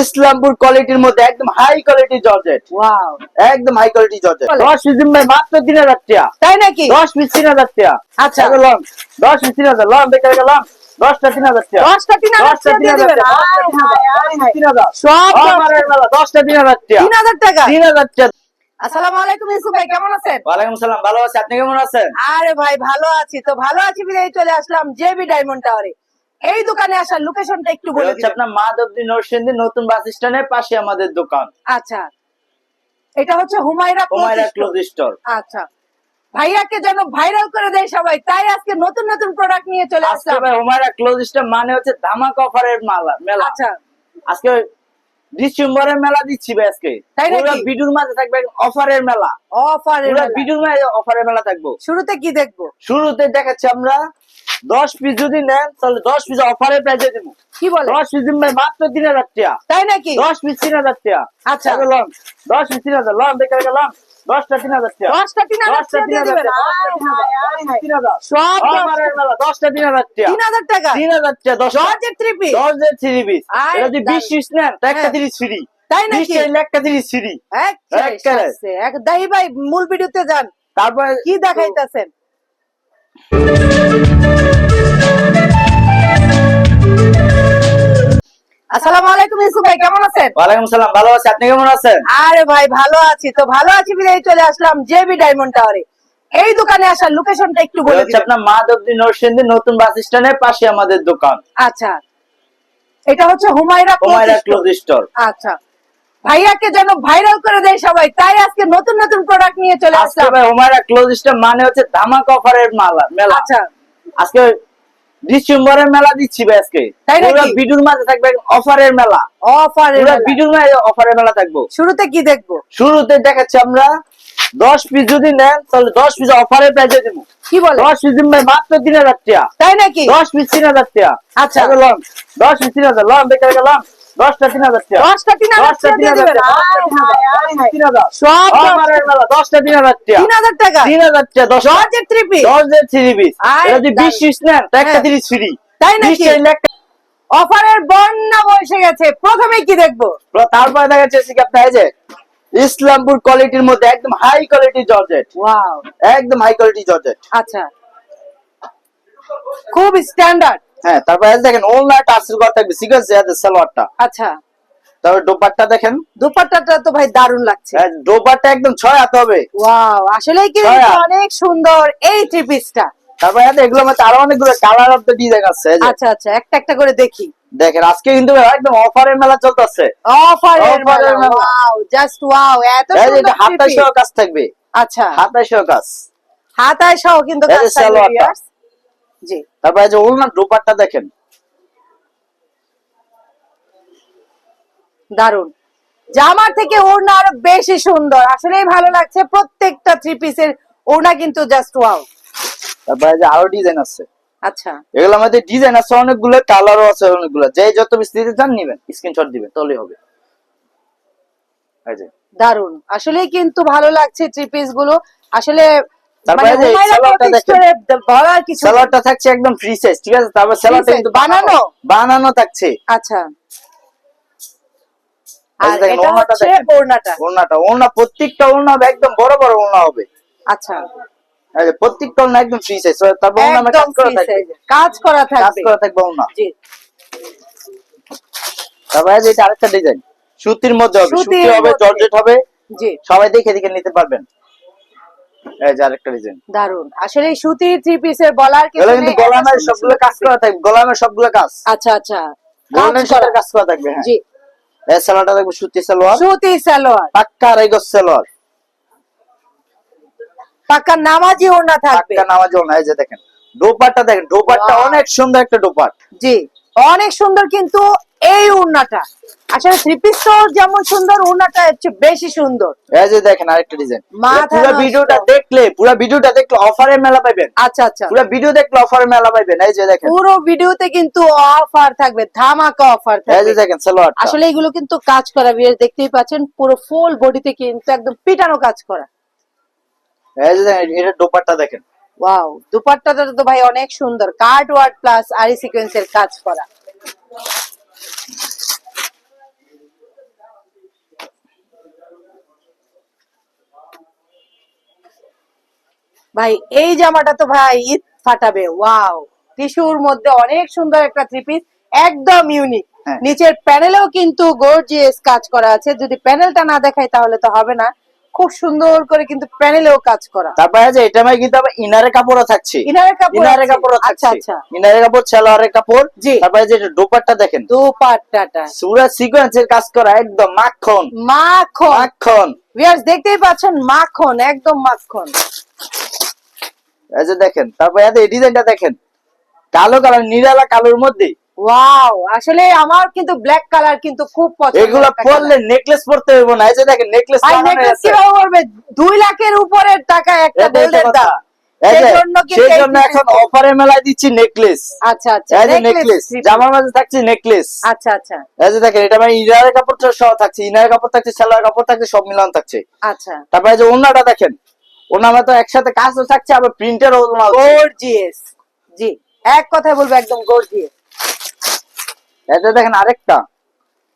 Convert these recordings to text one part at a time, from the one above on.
ইসলামপুর কোয়ালিটির মধ্যে একদম হাই কোয়ালিটি জর্জেট। ওয়াও একদম হাই কোয়ালিটি জর্জেট। বলে। দশ পিস ভাই মাত্র তিন হাজার টাকা। তাই নাকি? দশ পিস তিন হাজার টাকা। আচ্ছা। Long lawn. দশ পিস তিন হাজার। লন দেখে গেলাম দশটা তিন হাজার টাকা। দশটা তিন হাজার টাকা। দশটা হাজার টাকা। হাজার টাকা। হাজার টাকা। আসসালামু আলাইকুম ইসু ভাই কেমন আছেন? ওয়ালাইকুম সালাম ভালো আছি। আপনি কেমন আছেন? আরে ভাই ভালো আছি। তো ভালো আছি বিদায় চলে আসলাম জেবি ডায়মন্ড টাওয়ারে। এই দোকানে আসার লোকেশনটা একটু বলে দিবেন। আপনার মাধবদী নরসিংদী নতুন বাস স্ট্যান্ডের পাশে আমাদের দোকান। আচ্ছা। এটা হচ্ছে হুমায়রা হুমায়রা ক্লোথ স্টোর আচ্ছা। ভাইয়াকে যেন ভাইরাল করে দেয় সবাই তাই আজকে নতুন নতুন প্রোডাক্ট নিয়ে চলে আসলাম। ভাই হুমায়রা ক্লোজ স্টোর মানে হচ্ছে ধামাক অফারের মেলা মেলা। আচ্ছা। আজকে ডিসেম্বরের মেলা দিচ্ছি ভাই আজকে। তাই? পুরো ভিডিওর মাঝে থাকবে অফারের মেলা। অফার পুরো ভিডিওর মাঝে অফারের মেলা থাকব। শুরুতে কি দেখব? শুরুতে দেখাচ্ছি আমরা দশ পিস যদি নেন তাহলে দশ পিস অফারে প্রাইসে দিব। কি বলে? দশ পিস দিন ভাই মাত্র তিন হাজার টাকা। তাই নাকি? দশ পিস তিন হাজার টাকা। আচ্ছা। লন। দশ পিস তিন হাজার। লন দেখে গেলাম দশটা তিন হাজার টাকা। দশটা তিন হাজার দশটা তিন হাজার টাকা, তিন হাজার, হাজার। হাজার টাকা। তিন হাজার টাকা। হাজার দশ জর্জের থ্রি পিস দশ থ্রি পিস যদি বিশ পিস নেন তো একটা হ্যাঁ। তিরিশ ফ্রি তাই নাকি? একটা তিরিশ ফ্রি এক দাহি ভাই মূল ভিডিওতে যান। তারপরে কি দেখাইতেছেন? আসসালামু আলাইকুম ইসু ভাই কেমন আছেন? ওয়ালাইকুম সালাম ভালো আছি। আপনি কেমন আছেন? আরে ভাই ভালো আছি। তো ভালো আছি বিদায় চলে আসলাম জেবি ডায়মন্ড টাওয়ারে। এই দোকানে আসার লোকেশনটা একটু বলে আপনার মাধবদী নরসিংদী নতুন বাস স্ট্যান্ডের পাশে আমাদের দোকান। আচ্ছা। এটা হচ্ছে হুমায়রা হুমায়রা ক্লোথ স্টোর আচ্ছা। ভাইয়াকে যেন ভাইরাল করে দেয় সবাই তাই আজকে নতুন নতুন প্রোডাক্ট নিয়ে চলে আসলাম। হুমায়রা ক্লোজ স্টোর মানে হচ্ছে ধামাক অফারের মেলা মেলা। আচ্ছা। আজকে ডিসেম্বরের মেলা দিচ্ছি ব্যাসকে আজকে। তাই না ভিডিওর মাঝে থাকবে অফারের মেলা। অফারের ভিডিওর মাঝে অফারের মেলা থাকব। শুরুতে কি দেখব? শুরুতে দেখাচ্ছি আমরা দশ পিস যদি নেন তাহলে দশ পিস অফারে প্রাইসে দিব। কি বলে? দশ পিস দিন ভাই মাত্র তিন হাজার টাকা। তাই নাকি? দশ পিস তিন হাজার টাকা। আচ্ছা। লম দশ পিস তিন হাজার লম বেকার গেলাম দশটা তিন হাজার দশটা তিন হাজার দশটা টাকা তিন হাজার তিন হাজার, আয় হায়। তিন হাজার। সব দশটা তিন হাজার টাকা। তিন হাজার টাকা। তিন হাজার টাকা দশ জর্জের থ্রি পিস দশ থ্রি পিস যদি বিশ পিস নেন একটা হ্যাঁ। তিরিশ ফ্রি তাই নাকি? অফারের বন্যা বসে গেছে। প্রথমে কি দেখব? তারপরে দেখা যাচ্ছে আপনার যে ইসলামপুর কোয়ালিটির মধ্যে একদম হাই কোয়ালিটি জর্জেট ওয়াও একদম হাই কোয়ালিটি জর্জেট আচ্ছা। খুব স্ট্যান্ডার্ড হ্যাঁ তারপরে দেখেন ওলনা টার্সেল করা থাকবে আছে? সালোয়ারটা। আচ্ছা। তারপর ডোপারটা দেখেন। দুপাট্টাটা তো ভাই দারুণ লাগছে। হ্যাঁ, ডোপারটা একদম ছয় হাতে হবে। ওয়াও আসলে কি অনেক সুন্দর এই থ্রি পিসটা তারপরে এই এগুলো মধ্যে আরও অনেকগুলো কালার অফ দ্য ডিজাইন আছে আচ্ছা আচ্ছা একটা একটা করে দেখি। দেখেন আজকে কিন্তু একদম অফারের মেলা চলতেছে। অফারের মেলা। ওয়াও জাস্ট ওয়াও এত সুন্দর এটা হাতায় সহ কাজ থাকবে। আচ্ছা। হাতায় সহ কাজ। হাতায় সহ কিন্তু কাজ থাকবে। জি। তারপরে যে ওলনা দেখেন। দারুণ জামার থেকে ওড়না আরও বেশি সুন্দর। আসলেই ভালো লাগছে প্রত্যেকটা থ্রি পিসের ওড়না কিন্তু জাস্ট ওয়াও তারপরে যে আরও ডিজাইন আছে। আচ্ছা। এগুলোর মধ্যে ডিজাইন আছে অনেকগুলো কালারও আছে অনেকগুলো। যে যত বিস্তৃত চান নিবেন স্ক্রিনশট দিবেন তাহলেই হবে। এই যে। দারুণ আসলেই কিন্তু ভালো লাগছে থ্রি পিসগুলো। আসলে তারপরে মানে যে হুমায়রা দেখেন। store কিছু নেই। থাকছে একদম ফ্রি সাইজ ঠিক আছে? তারপর সালোয়ারটা কিন্তু বানানো? বানানো? থাকছে। আচ্ছা। আর এটা হচ্ছে ওড়নাটা। ওড়নাটা ওড়না প্রত্যেকটা ওড়না একদম বড় বড় ওড়না হবে। আচ্ছা। প্রত্যেকটা ওড়না একদম ফ্রি সাইজ তারপর ওড়না কাজ করা থাকবে। কাজ করা কাজ করা থাকবে ওড়না। জি। তারপরে যে এটা আরেকটা ডিজাইন সুতির মধ্যে হবে। সুতি হবে মধ্যে। জর্জেট হবে। জি। সবাই দেখে দেখে নিতে পারবেন। এই যে আরেকটা ডিজাইন দারুণ আসলে সুতির থ্রি পিসের বলার কিছু কিন্তু গলামের সবগুলো কাজ করা থাকবে। গলামের সবগুলো কাজ। আচ্ছা আচ্ছা। কাজ কাজ করা থাকবে হ্যাঁ। জি। এই সালোয়ারটা দেখব সুতি সালোয়ার। সুতি সালোয়ার। পাক্কা সালোয়ার। পাক্কা নামাজি ওড়না থাকবে। পাক্কা নামাজ এই যে দেখেন। ডোপারটা দেখেন ডোপারটা অনেক সুন্দর একটা ডোপার জি। অনেক সুন্দর কিন্তু এই উন্নাটা আসলে থ্রি পিস তো যেমন সুন্দর উন্নাটা হচ্ছে বেশি সুন্দর। এই যে দেখেন আরেকটা ডিজাইন পুরো ভিডিওটা দেখলে পুরো ভিডিওটা দেখলে অফারের মেলা পাইবেন। আচ্ছা আচ্ছা। পুরো ভিডিও দেখলে অফারের মেলা পাইবেন। এই যে দেখেন। পুরো ভিডিওতে কিন্তু অফার থাকবে ধামাকা অফার থাকবে এই যে দেখেন সালোয়ারটা। আসলে এগুলো কিন্তু কাজ করা বিয়ের দেখতেই পাচ্ছেন পুরো ফুল বডিতে কিন্তু একদম পিটানো কাজ করা। এই যে দেখেন এটা ডোপারটা দেখেন। ওয়াও দুপাট্টাটা তো ভাই অনেক সুন্দর। কার্ড ওয়ার্ড প্লাস আরি সিকোয়েন্সের কাজ করা। ভাই এই জামাটা তো ভাই ঈদ ফাটাবে। ওয়াও টিস্যুর মধ্যে অনেক সুন্দর একটা থ্রিপিস একদম ইউনিক হ্যাঁ। নিচের প্যানেলেও কিন্তু গর্জিয়াস কাজ করা আছে। যদি প্যানেলটা না দেখাই তাহলে তো হবে না। খুব সুন্দর করে কিন্তু প্যানেলেও কাজ করা। তারপরে যে এটা মানে কিন্তু আবার ইনারের কাপড়ও থাকছে। ইনারের কাপড় ইনারের আছে? কাপড়ও আচ্ছা আচ্ছা। ইনারের কাপড় সালোয়ারের কাপড়। জি। তারপরে যে দোপাট্টা দেখেন। দুপাট্টাটা। সুরা সিকোয়েন্সের কাজ করা একদম মাখন। মাখন। মাখন। ভিউয়ার্স দেখতেই পাচ্ছেন মাখন একদম মাখন। এই যে দেখেন তারপরে এই ডিজাইনটা দেখেন। কালো কালার নিরালা কালোর মধ্যে ওয়াও আসলে আমার কিন্তু ব্ল্যাক কালার কিন্তু খুব পছন্দ এগুলো পরলে নেকলেস পরতে হইব না। এই যে দেখেন নেকলেস ভাই নেকলেস কীভাবে করবে দুই লাখের উপরের টাকা একটা গোল্ডের দাম সেই জন্য কিন্তু সেই এই জন্য piece এখন অফারে মেলায় দিচ্ছি নেকলেস আচ্ছা আচ্ছা। এই যে নেকলেস জামার মাঝে থাকছে নেকলেস আচ্ছা আচ্ছা। এই যে দেখেন এটা মানে ইনারের কাপড় সহ থাকছে। ইনারের কাপড় থাকছে সালোয়ার কাপড় থাকছে সব মিলান থাকছে। আচ্ছা। তারপরে যে ওনাটা দেখেন ওনামা তো একসাথে কাজও থাকছে আবার প্রিন্টার গর্জিয়াস জি এক কথায় বলব একদম গর্জিয়াস এতে দেখেন আরেকটা।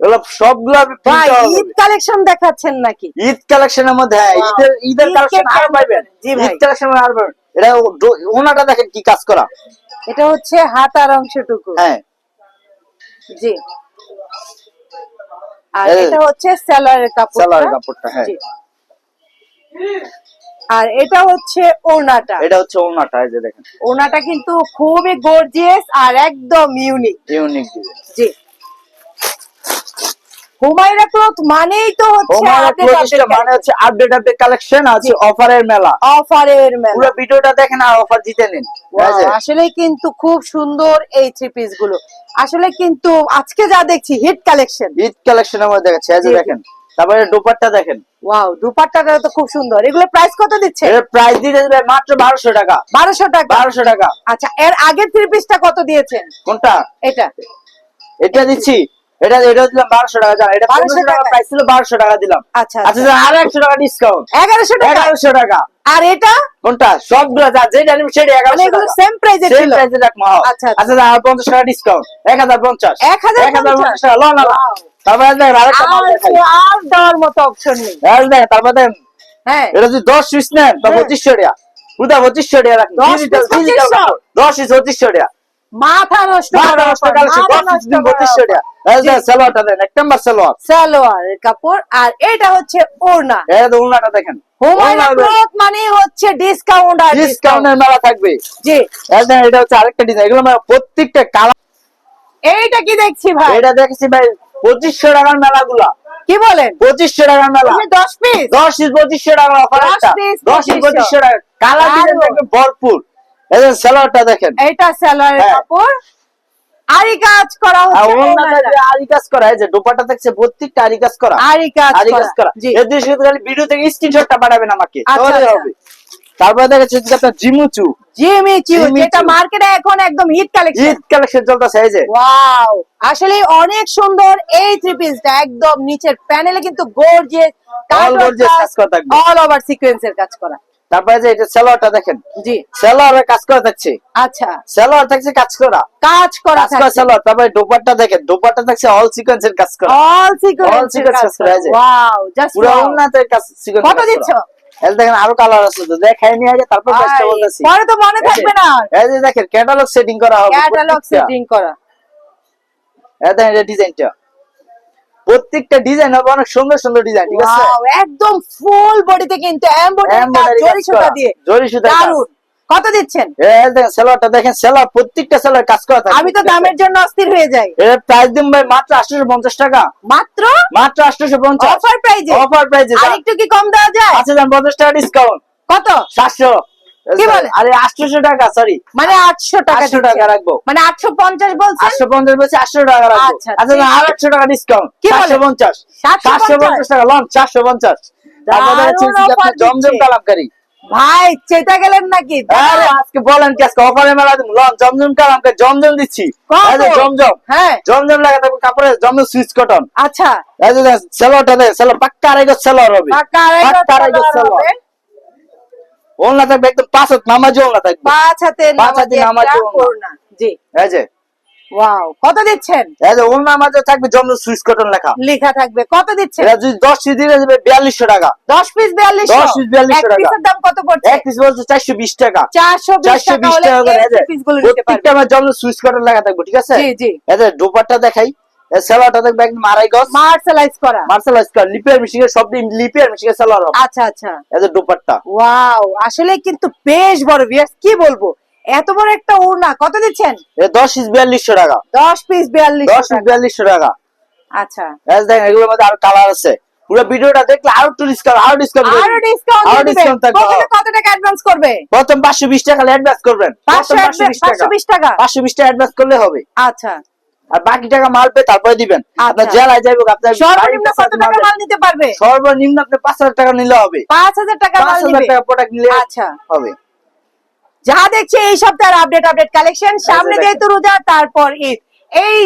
এগুলো সবগুলো ভাই ঈদ কালেকশন দেখাচ্ছেন নাকি? ঈদ কালেকশনের মধ্যে হ্যাঁ ঈদের ঈদের কালেকশন আর ঈদ কালেকশন আর এটা ওনাটা দেখেন কি কাজ করা। এটা হচ্ছে হাতার অংশটুকু। হ্যাঁ। জি। আর এটা হচ্ছে স্যালারের কাপড় কাপড়টা হ্যাঁ। আর এটা হচ্ছে ওনাটা এটা হচ্ছে ওনাটা এই যে দেখেন। ওনাটা কিন্তু খুবই গর্জিয়াস আর একদম ইউনিক ইউনিক জি। হুমায়রা ক্লথ মানেই তো হচ্ছে মানে হচ্ছে আপডেট আপডেট কালেকশন আছে অফারের মেলা। অফারের মেলা। পুরো ভিডিওটা দেখেন আর অফার জিতে নিন। আসলে কিন্তু খুব সুন্দর এই থ্রি পিসগুলো। আসলে কিন্তু আজকে যা দেখছি হিট কালেকশন ঈদ কালেকশনের মধ্যে দেখাচ্ছে। এই যে। দেখেন তারপরে দোপাট্টা দেখেন। ওয়াও দুপাট্টাটা তো খুব সুন্দর। এগুলো প্রাইস কত দিচ্ছে? এর প্রাইস দিতে দেবে মাত্র টাকা। টাকা? টাকা। আচ্ছা এর আগের থ্রি পিসটা কত দিয়েছেন? কোনটা? এটা। এটা দিচ্ছি। এটা এটা দিলাম বারোশো টাকা। জান এটা 1200 টাকা। প্রাইস ছিল টাকা দিলাম। আচ্ছা আচ্ছা। আচ্ছা আর একশো টাকা ডিসকাউন্ট এগারোশো টাকা? এগারোশো টাকা। আর এটা? কোনটা? সবগুলো যা যেটা নিবি সেটা মানে এগুলো সেম প্রাইজে সেম ছিল। প্রাইসে হ্যাঁ। আচ্ছা, আচ্ছা। আচ্ছা স্যার আর পঞ্চাশ টাকা ডিসকাউন্ট এক হাজার পঞ্চাশ। 1050 এক হাজার পঞ্চাশ? টাকা লন Wow. তারপরে দেখেন আরেকটা মাল আর দেখাই। আর দেওয়ার মতো অপশন নেই। এই দেখেন তারপরে দেখেন হ্যাঁ। এটা যদি দশ পিস নেন তা। টাকা। পুরা পঁচিশশো টাকা রাখেন 10 Digital, piece digital 2500 কাপড়। দশ পিস পঁচিশশো টাকা। মাথা নষ্ট বারো দশ টাকা লাগছে, দশ পিস দিন পঁচিশশো টাকা। এই দেখেন সালোয়ারটা দেন এক নম্বর সালোয়ার। সালোয়ারের কাপড় আর এটা হচ্ছে ওড়না। এই দেখুন। দেখেন মানে হচ্ছে ডিসকাউন্ট আর ডিসকাউন্টের মেলা থাকবে। জি। এটা হচ্ছে আরেকটা ডিজাইন এগুলো প্রত্যেকটা কালার এইটা কি দেখছি ভাই? এটা দেখেছি ভাই পঁচিশশো টাকার মেলা গুলা কি বলেন? পঁচিশশো টাকার মেলা। দশ পিস দশ পিস পঁচিশশো টাকার অফার দশ পিস পঁচিশশো। টাকা কালার ডিজাইন ভরপুর। এই যে সালোয়ারটা দেখেন। এইটা সালোয়ারের হ্যাঁ। কাপড়। আরি কাজ করা আর হচ্ছে। আরি কাজ করা এই যে দোপাটা থাকছে প্রত্যেকটা আরি কাজ করা। আরি কাজ করা শুধু খালি ভিডিও থেকে স্ক্রিনশটটা পাঠাবেন আমাকে। আচ্ছা, তাহলে আচ্ছা। হবে। তারপরে দেখেছি যে আপনার জিমুচু। জিমি যেটা মার্কেটে এখন একদম হিট কালেকশন ঈদ কালেকশন চলতেছে এই যে। ওয়াও আসলে অনেক সুন্দর এই থ্রি পিসটা একদম নিচের প্যানেলে কিন্তু গর্জিয়াস All gorgeous কাজ করা থাকবে। অল ওভার সিকোয়েন্সের কাজ করা। তারপরে যে এটা সালোয়ারটা দেখেন। জি। কাজ করা থাকছে। আচ্ছা। সালোয়ার থাকছে কাজ করা। কাজ করা কাজ করা সালোয়ার তারপরে দোপাট্টা দেখেন। দোপাট্টা থাকছে অল সিকোয়েন্সের কাজ করা। অল কাজ কাজ করা, করা। এই যে। ওয়াও জাস্ট পুরো উন্নতের কাজ সিকোয়েন্স কত দিচ্ছ? এই দেখেন আরও কালার আছে তো দেখাই নিয়ে আগে তারপর প্রাইসটা বলতেছি। পরে তো মনে থাকবে না এই যে দেখেন ক্যাটালগ সেটিং করা হবে ক্যাটালগ সেটিং করা। এই দেখেন এটা ডিজাইনটা প্রত্যেকটা ডিজাইন হবে অনেক সুন্দর সুন্দর ডিজাইন ঠিক আছে? একদম ফুল বডিতে কিন্তু এমব্রয়ডারি জরি সুতা দিয়ে। জরি সুতা কাজ। কত দিচ্ছেন? এই দেখেন সেলোয়ার প্রত্যেকটা সেলোয়ার কাজ করা থাকে। আমি তো দামের জন্য অস্থির হয়ে যাই। এর প্রাইস দিন ভাই মাত্র 850 টাকা। মাত্র? মাত্র 850 অফার প্রাইজে অফার প্রাইসে আর একটু কি কম দেওয়া যায়? আচ্ছা যান 50 টাকা ডিসকাউন্ট কত? 700 কি বলে? আরে 800 টাকা সরি মানে আটশো টাকা 800 টাকা রাখব। মানে আটশো পঞ্চাশ বলছেন? 850 বলছি 800 টাকা রাখব। আচ্ছা, আর 100 টাকা ডিসকাউন্ট কি বলে? 750 750 টাকা লন 450 তারপরে হচ্ছে যে offer আপনার জমজম। কালামকারী ভাই চেতা গেলেন নাকি? আরে আজকে বলেন কি আজকে অফারে মেলা দিন লন জমজম কালামকে জমজম দিচ্ছি। জমজম। হ্যাঁ। জমজম লাগা থাকবে কাপড়ে জমজম সুইচ কটন আচ্ছা। এই যে সেলোয়ারটা দেখ সেলোয়ার পাক্কা আড়াই গজ সেলোয়ার হবে। পাক্কা আড়াই গজ সালোয়ার ওলনা থাকবে একদম পাঁচ হাত নামাজি ওলনা থাকবে। পাঁচ হাতে নামাজি। ওড়না। জি। এই যে ওয়াও কত দিচ্ছেন? এই যে ওনার মাঝে থাকবে জমজম সুইচ কটন লেখা। লেখা থাকবে কত দিচ্ছেন? এটা যদি দশ পিস দিলে যাবে বিয়াল্লিশশো টাকা। দশ পিস বিয়াল্লিশ 10 piece 42 টাকা। পিসের দাম কত পড়ছে? এক পিস বলছে চারশো বিশ টাকা। চারশো বিশ চারশো টাকা হলে করে এই পিসগুলো নিতে প্রত্যেকটা পারবেন আমার সুইচ কটন লেখা থাকবে ঠিক আছে? জি জি। এই যে ডোপারটা দেখাই সেলারটা দেখবে একদম আড়াই গজ। মার্শালাইজ করা। মার্শাল স্কার লিপিয়ার মিশিং এর সব দিন লিপিয়ার মিশিং এর সেলার আচ্ছা আচ্ছা। এই যে ডোপারটা ওয়াও আসলে কিন্তু বেশ বড় বিয়ার্স কি বলব? এত বড় একটা ওড়না কত দিচ্ছেন? দশ পিস বিয়াল্লিশশো টাকা। দশ পিস বিয়াল্লিশ দশ পিস বিয়াল্লিশশো টাকা। আচ্ছা। দেখেন এগুলোর মধ্যে আরও কালার আছে। পুরো ভিডিওটা দেখলে আরও একটু ডিসকাউন্ট আরও ডিসকাউন্ট আরও ডিসকাউন্ট আরও discount থাকবে। কত টাকা অ্যাডভান্স করবে? প্রথম পাঁচশো বিশ টাকা অ্যাডভান্স করবেন। পাঁচশো প্রথম পাঁচশো বিশ টাকা। পাঁচশো বিশ টাকা? অ্যাডভান্স করলে হবে। আচ্ছা। আর বাকি টাকা মাল পেয়ে তারপরে দিবেন। আপনার আচ্ছা। জেলায় যাইব আপনার সর্বনিম্ন কত টাকা মাল নিতে পারবে? সর্বনিম্ন আপনি পাঁচ হাজার টাকা নিলে হবে। পাঁচ হাজার টাকা পাঁচ মাল নিবে? টাকা প্রোডাক্ট নিলে আচ্ছা। হবে। যা দেখছি এই সপ্তাহের আপডেট আপডেট কালেকশন সামনে যেহেতু রোজা তারপর ঈদ। এই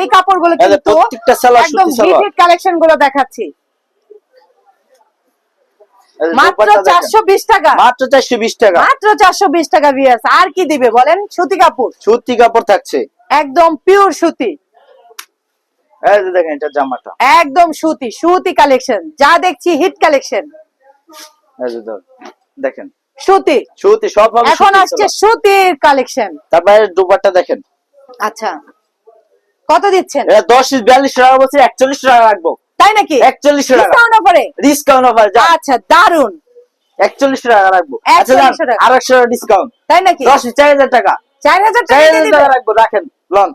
এই কাপড়গুলো কিন্তু একদম সুতি কালেকশনগুলো দেখাচ্ছি। মাত্র চারশো বিশ টাকা। মাত্র চারশো বিশ টাকা। মাত্র চারশো বিশ টাকা বিয়ার্স আর কি দিবে বলেন? সুতি কাপড়। সুতি কাপড় থাকছে। একদম পিওর সুতি। দেখেন এটা জামাটা। একদম সুতি সুতি কালেকশন যা দেখছি হিট কালেকশন দেখেন। সুতি। সুতি সব এখন আসছে। সুতির কালেকশন তারপরে দুপাট্টা দেখেন। আচ্ছা। কত দিচ্ছেন? এটা দশ বিয়াল্লিশ টাকা বলছি একচল্লিশ টাকা রাখব। তাই নাকি? একচল্লিশ টাকা। ডিসকাউন্ট অফারে ডিসকাউন্ট অফার আচ্ছা দারুণ একচল্লিশ টাকা রাখব। আচ্ছা আর একশো টাকা। ডিসকাউন্ট তাই নাকি? দশ চার হাজার টাকা। চার হাজার টাকা রাখব রাখেন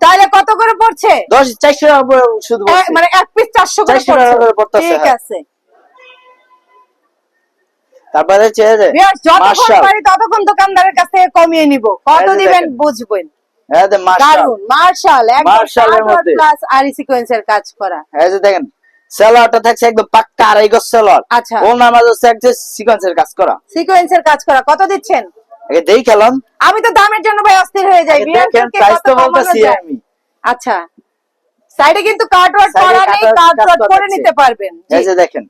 তাহলে কত করে পড়ছে? দশ চারশো টাকা করে শুধু এ, মানে এক পিস চারশো করে 400 টাকা করে পড়ছে ঠিক হ্যাঁ। আছে। তারপরে চেয়ে যতক্ষণ পারি ততক্ষণ দোকানদারের কাছ থেকে কমিয়ে নিব। কত দিবেন বুঝবেন। এই যে মার্শাল। দারুণ মার্শাল একদম মার্শালের মধ্যে। প্লাস আরি সিকোয়েন্সের কাজ করা। এই যে দেখেন সেলোয়ারটা থাকছে একদম পাক্কা আড়াই গজ সেলোয়ার আচ্ছা। ওর নাম আছে হচ্ছে সিকোয়েন্সের কাজ করা। সিকোয়েন্সের কাজ করা কত দিচ্ছেন? আগে দেই খেলাম। আমি তো দামের জন্য ভাই অস্থির হয়ে যাই। দেখেন প্রাইস তো কমানো আমি। আচ্ছা। সাইডে কিন্তু কার্ড করা নেই কার্ড করে নিতে পারবেন। এই যে দেখেন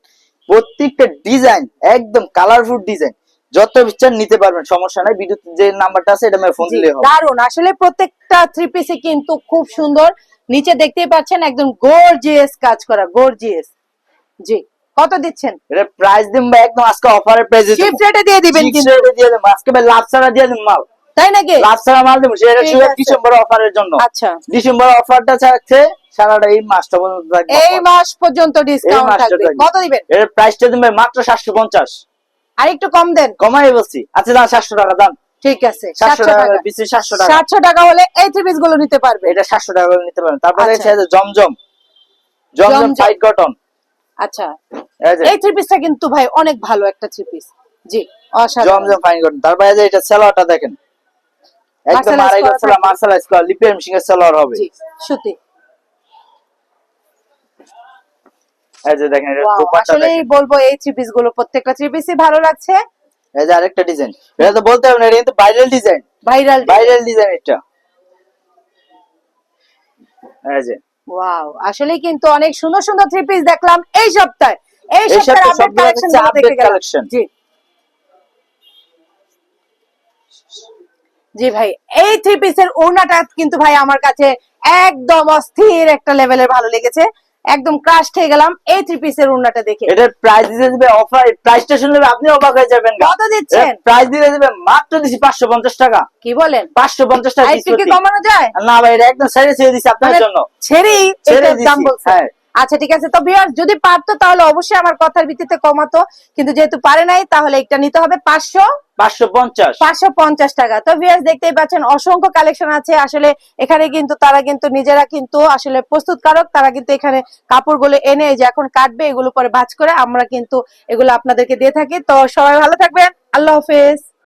প্রত্যেকটা ডিজাইন একদম কালারফুল ডিজাইন যত ইচ্ছা নিতে পারবেন সমস্যা নাই। ভিডিও যে নাম্বারটা আছে এটা ফোন দিলে হবে। দারুণ আসলে প্রত্যেকটা থ্রি পিসে কিন্তু খুব সুন্দর। নিচে দেখতেই পাচ্ছেন একদম গর্জিয়াস কাজ করা গর্জিয়াস জি কত দিচ্ছেন? এটা প্রাইস দিন একদম আজকে অফারের প্রাইসে চিপ রেটে দিয়ে দিবেন কিন্তু। দিয়ে দেবো আজকে লাভ ছাড়া দিয়ে দেবো মাল। তাই নাকি? লাভ ছাড়া মাল দেবো সেটা শুধু ডিসেম্বর অফারের জন্য। আচ্ছা। ডিসেম্বর অফারটা থাকছে সারাটা এই মাসটা পর্যন্ত থাকবে এই মাস পর্যন্ত ডিসকাউন্ট থাকবে। কত দিবেন? এর প্রাইসটা ভাই মাত্র সাতশো পঞ্চাশ। আর একটু কম দেন। কমাই বলছি। আচ্ছা দাম সাতশো টাকা দাম। ঠিক আছে সাতশো সাতশো টাকা টাকা। বেশি সাতশো টাকা। সাতশো টাকা হলে এই থ্রি পিসগুলো নিতে পারবে। এটা সাতশো টাকা করে নিতে পারেন। তারপরে আচ্ছা। আছে জমজম। জমজম। ফাইট কটন আচ্ছা। এই থ্রি পিসটা কিন্তু ভাই অনেক ভালো একটা থ্রি পিস জি অসাধারণ। জমজম ফাইন কটন তারপরে যে এটা সেলোয়ারটা দেখেন। একদম আড়াই গজ মিশিং এর সেলোয়ার হবে। জি সুতি এই যে দেখেন এটা দুপাট্টা আসলেই বলব এই থ্রি পিসগুলো প্রত্যেকটা থ্রি পিসই ভালো লাগছে। এই যে আরেকটা ডিজাইন এটা তো বলতে হবে না এটা কিন্তু viral design viral viral design এটা। এই যে। ওয়াও আসলে কিন্তু অনেক সুন্দর সুন্দর থ্রি পিস দেখলাম এই সপ্তাহে। এই সপ্তাহের সপ্তাহে আপডেট কালেকশন জি। জি ভাই এই থ্রি পিসের ওড়নাটা কিন্তু ভাই আমার কাছে একদম অস্থির একটা লেভেলের ভালো লেগেছে। একদম ক্রাশ খেয়ে গেলাম এই থ্রি পিসের ওড়নাটা দেখে। এটার প্রাইস দিতে দিবে অফার প্রাইসটা শুনলে আপনি অবাক হয়ে যাবেন কত দিচ্ছেন? প্রাইস দিতে দিবে মাত্র দিছি পাঁচশো পঞ্চাশ টাকা। কি বলেন? পাঁচশো পঞ্চাশ টাকা কি কমানো যায়? না ভাই এটা একদম ছেড়ে ছেড়ে দিছি আপনার জন্য। ছেড়েই ছেড়ে এটার দাম বলছে হ্যাঁ। আচ্ছা ঠিক আছে। তো বিয়ার যদি পারতো তাহলে অবশ্যই আমার কথার ভিত্তিতে কমাতো। কিন্তু যেহেতু পারে নাই তাহলে একটা নিতে হবে পাঁচশো। পাঁচশো পঞ্চাশ। টাকা। তো ভিয়ার্স দেখতেই পাচ্ছেন অসংখ্য কালেকশন আছে। আসলে এখানে কিন্তু তারা কিন্তু নিজেরা কিন্তু আসলে প্রস্তুতকারক। তারা কিন্তু এখানে কাপড়গুলো এনে যে এখন কাটবে এগুলো পরে ভাঁজ করে আমরা কিন্তু এগুলো আপনাদেরকে দিয়ে থাকি। তো সবাই ভালো থাকবেন। আল্লাহ হাফেজ।